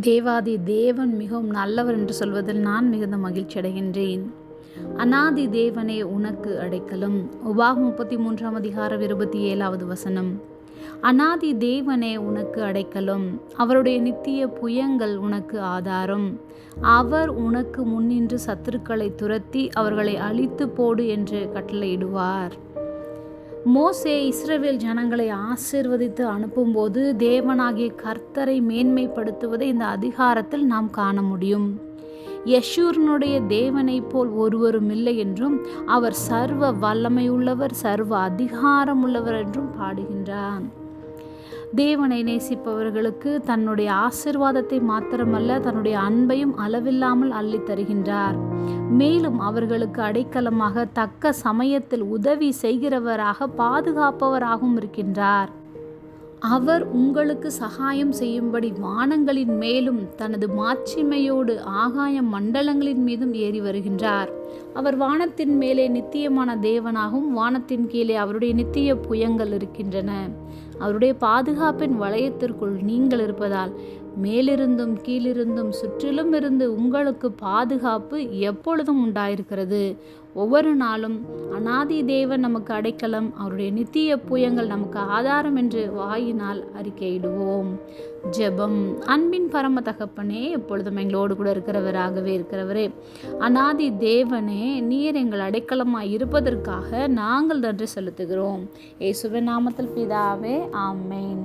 தேவாதி தேவன் மிகவும் நல்லவர் என்று சொல்வதில் நான் மிகுந்த மகிழ்ச்சி அடைகின்றேன். அனாதி தேவனே உனக்கு அடைக்கலும். உபாக முப்பத்தி மூன்றாம் அதிகாரம் இருபத்தி ஏழாவது வசனம். அனாதி தேவனே உனக்கு அடைக்கலும். அவருடைய நித்திய புயங்கள் உனக்கு ஆதாரம். அவர் உனக்கு முன்னின்று சத்துருக்களை துரத்தி அவர்களை அழித்து போடு என்று கட்டளையிடுவார். மோசே இஸ்ரவேல் ஜனங்களை ஆசிர்வதித்து அனுப்பும்போது தேவனாகிய கர்த்தரை மேன்மைப்படுத்துவதை இந்த அதிகாரத்தில் நாம் காண முடியும். யஷூரனுடைய தேவனைப் போல் ஒருவரும் இல்லை என்றும் அவர் சர்வ வல்லமையுள்ளவர் சர்வ அதிகாரமுள்ளவர் என்றும் பாடுகின்றான் தேவனை நேசிப்பவர்களுக்கு தன்னுடைய ஆசிர்வாதத்தை மாத்திரமல்ல தன்னுடைய அன்பையும் அளவில்லாமல் அள்ளி தருகின்றார். மேலும் அவர்களுக்கு அடைக்கலமாக தக்க சமயத்தில் உதவி செய்கிறவராக பாதுகாப்பவராகவும் இருக்கின்றார். அவர் உங்களுக்கு சகாயம் செய்யும்படி வானங்களின் மேலும் தனது மாட்சிமையோடு ஆகாய மண்டலங்களின் மீதும் ஏறி வருகின்றார். அவர் வானத்தின் மேலே நித்தியமான தேவனாகவும் வானத்தின் கீழே அவருடைய நித்திய புயங்கள் இருக்கின்றன. அவருடைய பாதுகாப்பின் வளையத்திற்குள் நீங்கள் இருப்பதால் மேலிருந்தும் கீழிருந்தும் சுற்றிலும் இருந்து உங்களுக்கு பாதுகாப்பு எப்பொழுதும் உண்டாயிருக்கிறது. ஒவ்வொரு நாளும் அனாதி தேவன் நமக்கு அடைக்கலம் அவருடைய நித்திய புயங்கள் நமக்கு ஆதாரம் என்று வாயினால் அறிக்கையிடுவோம். ஜெபம். அன்பின் பரம தகப்பனே எப்பொழுதும் எங்களோடு கூட இருக்கிறவராகவே இருக்கிறவரே அனாதி தேவனே நீர் எங்கள் அடைக்கலமாக இருப்பதற்காக நாங்கள் நன்றி செலுத்துகிறோம். ஏசுவ நாமத்தில் பிதாவே ആമേൻ